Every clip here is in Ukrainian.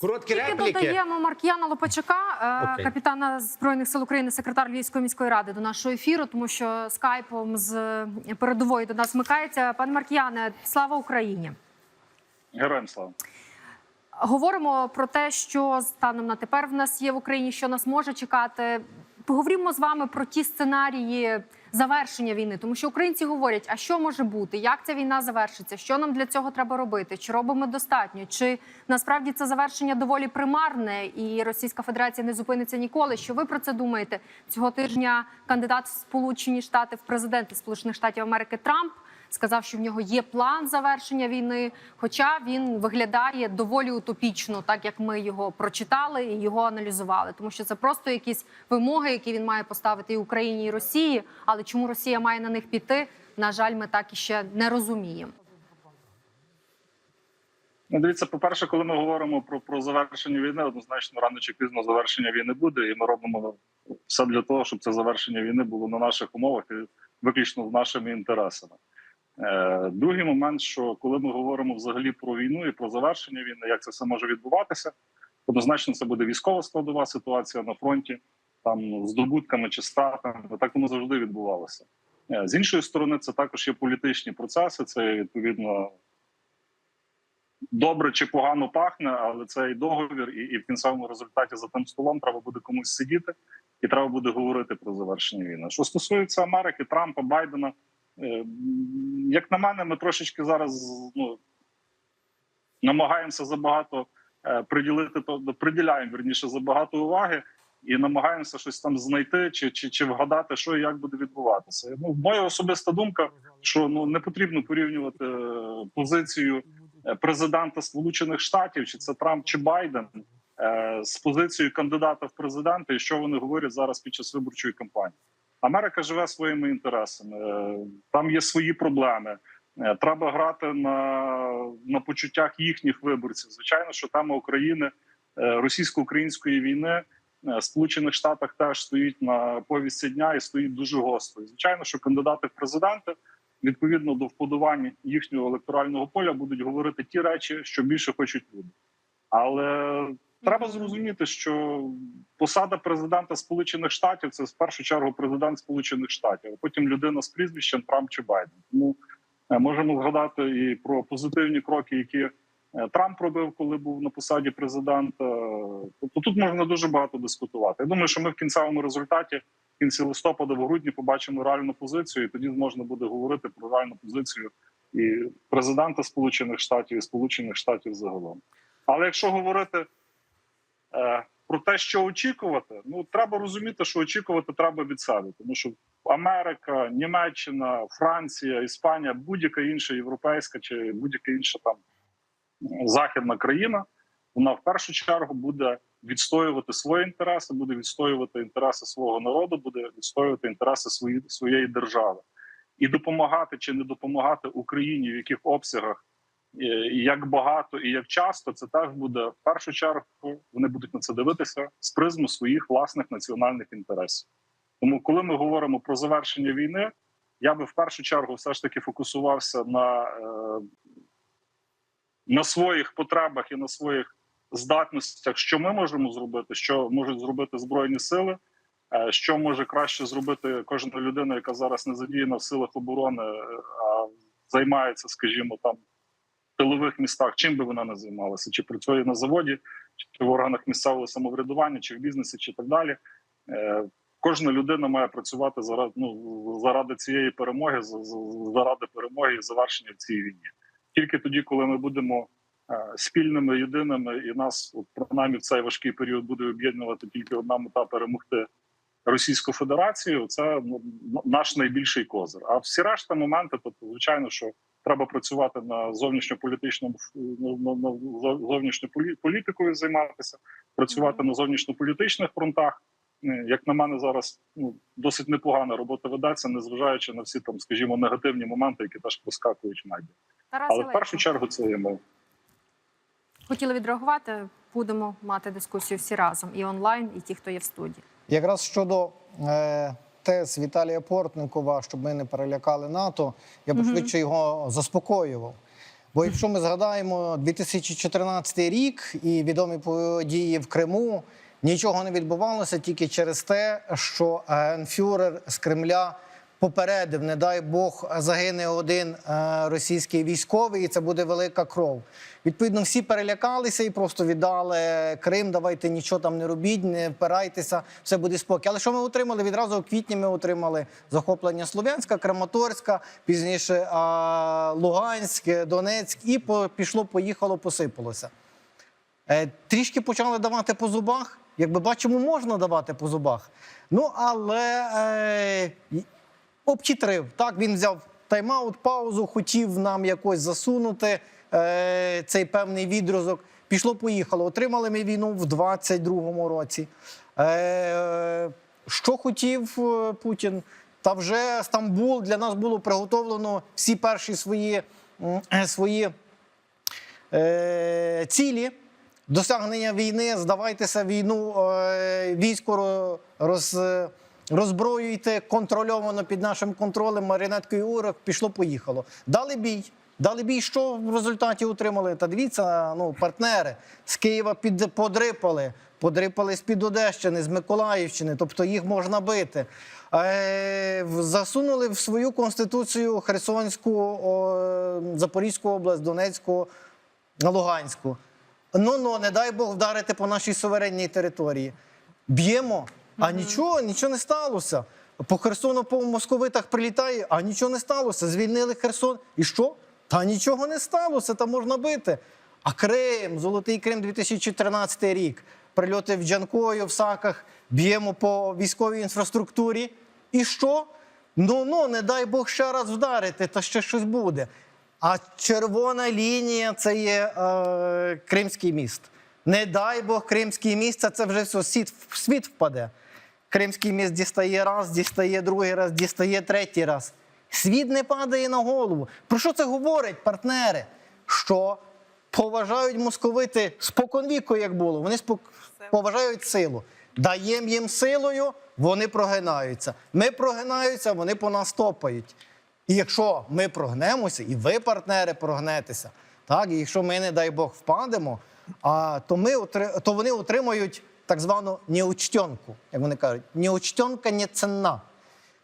Короткі Тільки репліки. додаємо Марк'яна Лопачака, е, Окей. капітана збройних сил України, секретар Львівської міської ради до нашого ефіру, тому що скайпом з передової до нас вмикається. Пане Марк'яне, слава Україні! Героям слава. Говоримо про те, що станом на тепер в нас є в Україні, що нас може чекати. Поговоримо з вами про ті сценарії завершення війни, тому що українці говорять, а що може бути, як ця війна завершиться, що нам для цього треба робити, чи робимо достатньо, чи насправді це завершення доволі примарне, і Російська Федерація не зупиниться ніколи. Що ви про це думаєте? Цього тижня кандидат в Сполучені Штати в президенти Сполучених Штатів Америки Трамп сказав, що в нього є план завершення війни. Хоча він виглядає доволі утопічно, так як ми його прочитали і його аналізували, тому що це просто якісь вимоги, які він має поставити і Україні і Росії. Але чому Росія має на них піти? На жаль, ми так і ще не розуміємо. Ну, дивіться, по-перше, коли ми говоримо про, про завершення війни, однозначно рано чи пізно завершення війни буде, і ми робимо все для того, щоб це завершення війни було на наших умовах і виключно з нашими інтересами. Е, другий момент, що коли ми говоримо взагалі про війну і про завершення війни, як це все може відбуватися, однозначно це буде військова складова ситуація на фронті, там здобутками чи стратами. Так воно завжди відбувалося. Е, З іншої сторони, це також є політичні процеси. Це відповідно добре чи погано пахне, але цей договір, і, і в кінцевому результаті за тим столом треба буде комусь сидіти, і треба буде говорити про завершення війни. Що стосується Америки, Трампа, Байдена, як на мене, ми трошечки зараз ну, намагаємося забагато е, приділити то приділяємо верніше забагато уваги. І намагаємося щось там знайти чи, чи, чи вгадати, що і як буде відбуватися. Ну, моя особиста думка, що ну не потрібно порівнювати е, позицію е, президента Сполучених Штатів, чи це Трамп чи Байден, е, з позицією кандидата в президенти, і що вони говорять зараз під час виборчої кампанії. Америка живе своїми інтересами, е, там є свої проблеми. Е, Треба грати на, на почуттях їхніх виборців. Звичайно, що тема України е, російсько-української війни в Сполучених Штатах теж стоїть на повісті дня і стоїть дуже гостро. Звичайно, що кандидати в президенти відповідно до вподобань їхнього електорального поля будуть говорити ті речі, що більше хочуть люди. Але треба зрозуміти, що посада президента Сполучених Штатів це в першу чергу президент Сполучених Штатів, а потім людина з прізвищем Трамп чи Байден. Тому е, можемо згадати і про позитивні кроки, які е, Трамп робив, коли був на посаді президента. Тобто тут можна дуже багато дискутувати. Я думаю, що ми в кінцевому результаті, в кінці листопада, в грудні, побачимо реальну позицію, і тоді можна буде говорити про реальну позицію і президента Сполучених Штатів і Сполучених Штатів загалом. Але якщо говорити про те, що очікувати, ну треба розуміти, що очікувати треба від себе, тому що Америка, Німеччина, Франція, Іспанія, будь-яка інша європейська чи будь-яка інша там е, західна країна, вона в першу чергу буде відстоювати свої інтереси, буде відстоювати інтереси свого народу, буде відстоювати інтереси свої, своєї держави. І допомагати чи не допомагати Україні в яких обсягах як багато і як часто це теж буде в першу чергу. Вони будуть на це дивитися з призму своїх власних національних інтересів. Тому, коли ми говоримо про завершення війни, я би в першу чергу все ж таки фокусувався на, е, на своїх потребах і на своїх здатностях, що ми можемо зробити, що можуть зробити збройні сили. е, Що може краще зробити кожна людина, яка зараз не задіяна в силах оборони, е, а займається, скажімо, там тилових містах, чим би вона не займалася, чи працює на заводі, чи в органах місцевого самоврядування, чи в бізнесі, чи так далі. Е, Кожна людина має працювати заради ну заради цієї перемоги, за- за- заради перемоги і завершення в цій війні. Тільки тоді, коли ми будемо е, спільними єдиними, і нас от, принаймні в цей важкий період буде об'єднувати тільки одна мета перемогти Російську Федерацію. Це ну, наш найбільший козир. А всі решта моменти, тобто, звичайно, що треба працювати на зовнішньополітичному на, на, на зовнішньою політикою займатися, працювати на зовнішньополітичних фронтах. Е, Як на мене, зараз ну досить непогана робота ведеться, незважаючи на всі там, скажімо, негативні моменти, які теж проскакують в медіа. Тарас Але в першу чергу це є ми. хотіли відреагувати. Будемо мати дискусію всі разом і онлайн, і ті, хто є в студії. Якраз щодо е, тез Віталія Портникова, щоб ми не перелякали НАТО, я б швидше його заспокоював. Бо якщо ми згадаємо 2014 рік і відомі події в Криму, нічого не відбувалося тільки через те, що генфюрер з Кремля попередив, не дай Бог, загине один е, російський військовий, і це буде велика кров. Відповідно, всі перелякалися і просто віддали Крим. Давайте нічого там не робіть, не впирайтеся, все буде спокій. Але що ми отримали? Відразу у квітні ми отримали захоплення Слов'янська, Краматорська, пізніше Луганськ, Донецьк, і пішло, поїхало, посипалося. Е, трішки почали давати по зубах. Якби бачимо, можна давати по зубах. Ну, але е, обчитрив. Так, він взяв тайм-аут, паузу, хотів нам якось засунути е, цей певний відрозок. Пішло, поїхало. Отримали ми війну в 22-му році. Е, що хотів е, Путін? Та вже Стамбул для нас було приготовлено всі перші свої, е, свої е, цілі. Досягнення війни, здавайтеся війну, е, військо ро- роз, роззброюйте контрольовано під нашим контролем, маріонеткою урок, пішло, поїхало. Дали бій. Дали бій, що в результаті отримали? Та дивіться, ну, партнери з Києва під, подрипали, подрипали з-під Одещини, з Миколаївщини, тобто їх можна бити. Е, засунули в свою конституцію Херсонську, о, Запорізьку область, Донецьку, Луганську. Ну ну, не дай Бог вдарити по нашій суверенній території. Б'ємо, а нічого, нічого не сталося. По Херсону по московитах прилітає, а нічого не сталося. Звільнили Херсон. І що? Та нічого не сталося, там можна бити. А Крим, Золотий Крим 2014 рік. Прильоти в Джанкою, в Саках, б'ємо по військовій інфраструктурі. І що? Ну ну, не дай Бог ще раз вдарити, та ще щось буде. А червона лінія це є е, Кримський міст. Не дай Бог, Кримський міст, це, вже все, світ, світ впаде. Кримський міст дістає раз, дістає другий раз, дістає третій раз. Світ не падає на голову. Про що це говорить, партнери? Що поважають московити споконвіку, як було. Вони спок... поважають силу. Даємо їм силою, вони прогинаються. Ми прогинаються, вони по нас топають. І якщо ми прогнемося, і ви, партнери, прогнетеся, так, і якщо ми, не дай Бог, впадемо, а, то, ми, то вони отримають так звану неучтенку, як вони кажуть, неучтенка не цінна.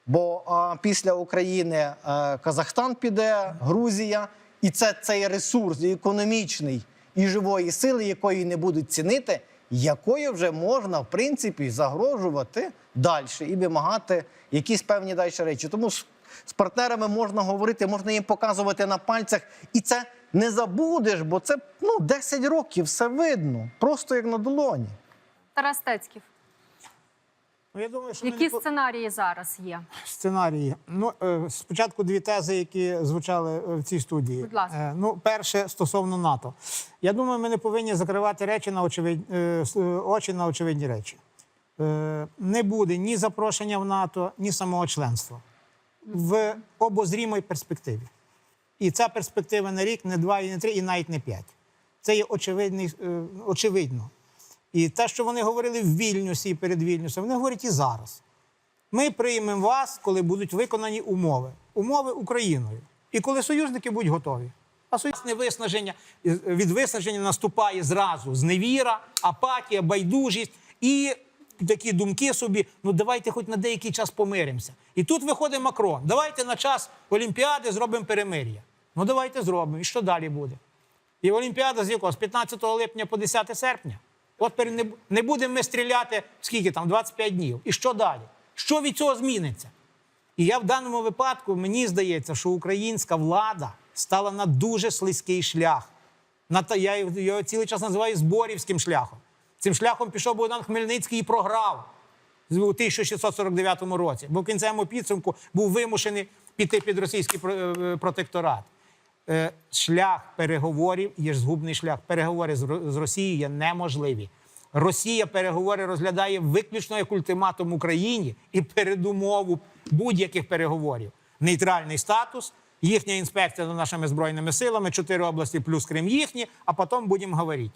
Бо а, після України а, Казахстан піде, Грузія, і це цей ресурс і економічний і живої сили, якої не будуть цінити, якою вже можна, в принципі, загрожувати далі і вимагати якісь певні далі речі. Тому з партнерами можна говорити, можна їм показувати на пальцях, і це не забудеш, бо це ну, 10 років, все видно, просто як на долоні. Тарас Стецьків. Ну, я думаю, що Які не сценарії зараз є? сценарії. Ну, е, спочатку дві тези, які звучали е, в цій студії. Будь ласка. Е, Ну, перше стосовно НАТО. Я думаю, ми не повинні закривати речі на очевид... очі на очевидні речі. Не буде ні запрошення в НАТО, ні самого членства в обозрімій перспективі. І ця перспектива не рік, не два, і не три, і навіть не п'ять. Це є очевидний, е, очевидно. І те, що вони говорили в Вільнюсі і перед Вільнюсом, вони говорять і зараз. Ми приймемо вас, коли будуть виконані умови. Умови Україною. І коли союзники будуть готові. А союзне виснаження від виснаження наступає зразу зневіра, апатія, байдужість і такі думки собі: ну давайте хоч на деякий час помиримося. І тут виходить Макрон. Давайте на час Олімпіади зробимо перемир'я. Ну давайте зробимо. І що далі буде? І Олімпіада з якого? З 15 липня по 10 серпня. От не, будемо ми стріляти скільки там, 25 днів. І що далі? Що від цього зміниться? І я в даному випадку мені здається, що українська влада стала на дуже слизький шлях. На я його- цілий час називаю зборівським шляхом. Цим шляхом пішов Богдан Хмельницький і програв у 1649 році, бо в кінцевому підсумку був вимушений піти під російський е, протекторат. Е, Шлях переговорів є ж згубний шлях. Переговори з Росією є неможливі. Росія переговори розглядає виключно як ультиматум Україні і передумову будь-яких переговорів. Нейтральний статус, їхня інспекція за нашими збройними силами, чотири області плюс Крим їхні, а потім будемо говорити.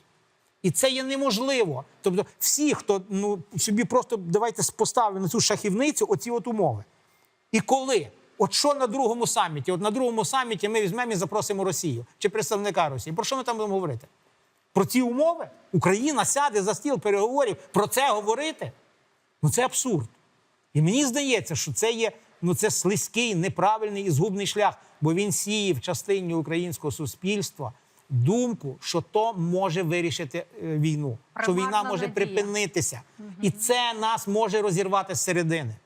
І це є неможливо. Тобто, всі, хто ну собі просто давайте поставимо на цю шахівницю оці от умови. І коли От що на другому саміті? От на другому саміті ми візьмемо і запросимо Росію чи представника Росії. Про що ми там будемо говорити? Про ці умови? Україна сяде за стіл переговорів. Про це говорити? Ну це абсурд. І мені здається, що це є ну це слизький, неправильний і згубний шлях, бо він сіє в частині українського суспільства думку, що то може вирішити е, війну, що війна може надія. припинитися, і це нас може розірвати зсередини. Ц- от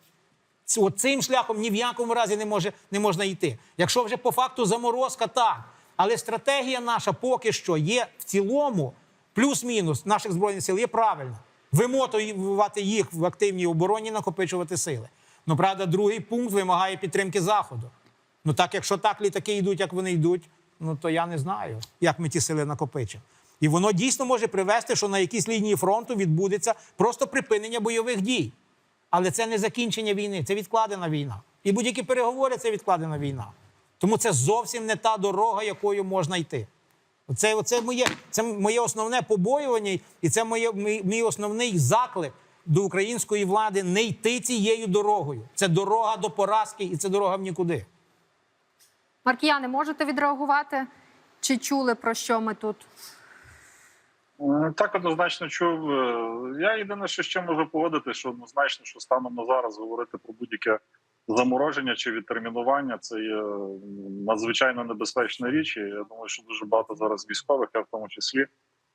Цим шляхом ні в якому разі не може не можна йти. Якщо вже по факту заморозка, так. Але стратегія наша поки що є в цілому, плюс-мінус наших збройних сил є правильна. Вимотувати їх в активній обороні, накопичувати сили. Ну, правда, другий пункт вимагає підтримки Заходу. Ну так, якщо так літаки йдуть, як вони йдуть, ну то я не знаю, як ми ті сили накопичимо. І воно дійсно може привести, що на якійсь лінії фронту відбудеться просто припинення бойових дій. Але це не закінчення війни, це відкладена війна. І будь-які переговори це відкладена війна. Тому це зовсім не та дорога, якою можна йти. Це, оце моє, це моє основне побоювання, і це моє, мій, мій основний заклик до української влади не йти цією дорогою. Це дорога до поразки, і це дорога в нікуди. Маркіяни, можете відреагувати? Чи чули про що ми тут? Е, Так однозначно чув. Е, Я єдине, що ще можу погодити, що однозначно, що станом на зараз говорити про будь-яке замороження чи відтермінування це є надзвичайно небезпечна річ. І я думаю, що дуже багато зараз військових, я в тому числі,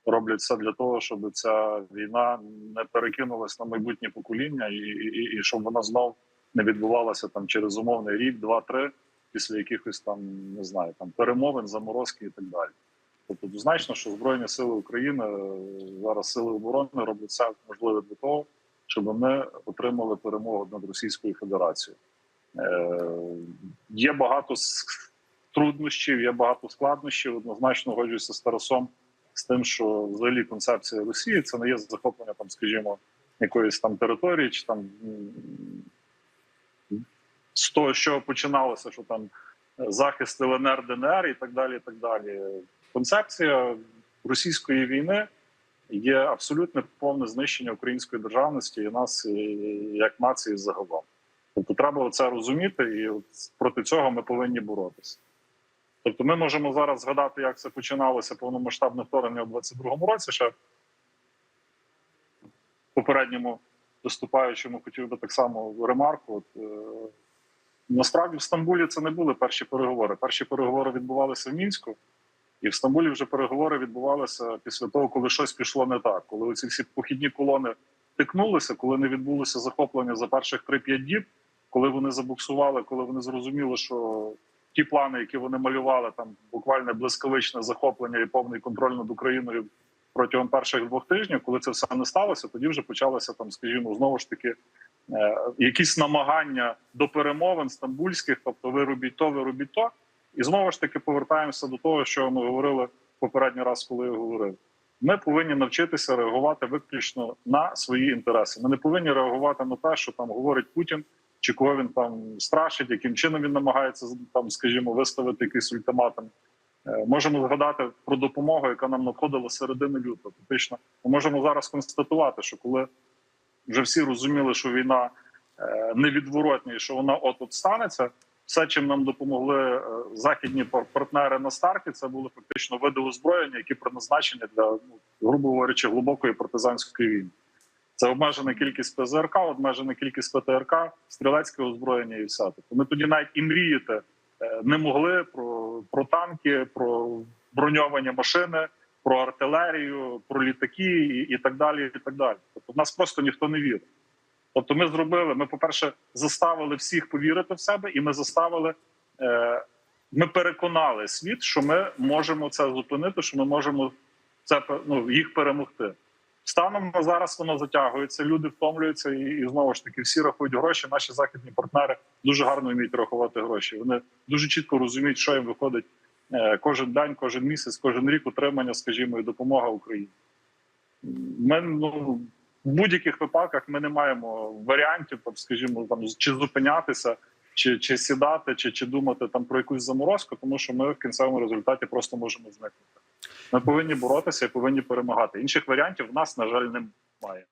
роблять все для того, щоб ця війна не перекинулась на майбутнє покоління, і, і, і щоб вона знов не відбувалася там через умовний рік, два-три, після якихось там не знаю, там перемовин, заморозки і так далі. Тобто, однозначно, що Збройні Сили України е, зараз сили оборони роблять все можливе для того, щоб ми отримали перемогу над Російською Федерацією. Е, є багато труднощів, є багато складнощів. Однозначно годжуся з Тарасом з тим, що взагалі концепція Росії це не є захоплення там, скажімо, якоїсь там території, чи там з того, що починалося, що там е, захист ЛНР, ДНР і так далі. І так далі. Концепція російської війни є абсолютне повне знищення української державності і нас як нації загалом. Тобто треба це розуміти, і от проти цього ми повинні боротися. Тобто, ми можемо зараз згадати, як це починалося повномасштабне вторгнення у 22-му році. Ще попередньому виступаючому хотів би так само ремарку. От, е, насправді в Стамбулі це не були перші переговори. Перші переговори відбувалися в мінську, і в Стамбулі вже переговори відбувалися після того, коли щось пішло не так. Коли ці всі похідні колони тикнулися, коли не відбулося захоплення за перших 3-5 діб, коли вони забуксували, коли вони зрозуміли, що ті плани, які вони малювали, там буквально блискавичне захоплення і повний контроль над Україною протягом перших двох тижнів, коли це все не сталося, тоді вже почалося там, скажімо, знову ж таки. е, Якісь намагання до перемовин стамбульських, тобто ви робіть то, ви то, і знову ж таки повертаємося до того, що ми говорили попередній раз, коли я говорив. Ми повинні навчитися реагувати виключно на свої інтереси. Ми не повинні реагувати на те, що там говорить Путін, чи кого він там страшить, яким чином він намагається там, скажімо, виставити якийсь ультиматум. Е, Можемо згадати про допомогу, яка нам надходила середини лютого. Фактично, ми можемо зараз констатувати, що коли вже всі розуміли, що війна е, невідворотня і що вона от от станеться, все, чим нам допомогли е, західні партнери на старті, це були фактично види озброєння, які призначені для ну, грубо говорячи глибокої партизанської війни. Це обмежена кількість ПЗРК, обмежена кількість ПТРК, стрілецьке озброєння і все. Тобто ми тоді навіть і мріяти е, не могли про, про танки, про броньовані машини, про артилерію, про літаки і, і так далі. І так далі. Тобто в нас просто ніхто не вірить. Тобто, ми зробили. Ми, по-перше, заставили всіх повірити в себе, і ми заставили. Е, ми переконали світ, що ми можемо це зупинити, що ми можемо це ну, їх перемогти. Станом на зараз воно затягується, люди втомлюються, і, і знову ж таки всі рахують гроші. Наші західні партнери дуже гарно вміють рахувати гроші. Вони дуже чітко розуміють, що їм виходить е, кожен день, кожен місяць, кожен рік утримання, скажімо, і допомога Україні. Ми ну в будь-яких випадках ми не маємо варіантів, там, скажімо, там чи зупинятися, чи, чи сідати, чи, чи думати там про якусь заморозку, тому що ми в кінцевому результаті просто можемо зникнути. Ми повинні боротися і повинні перемагати. Інших варіантів в нас, на жаль, немає.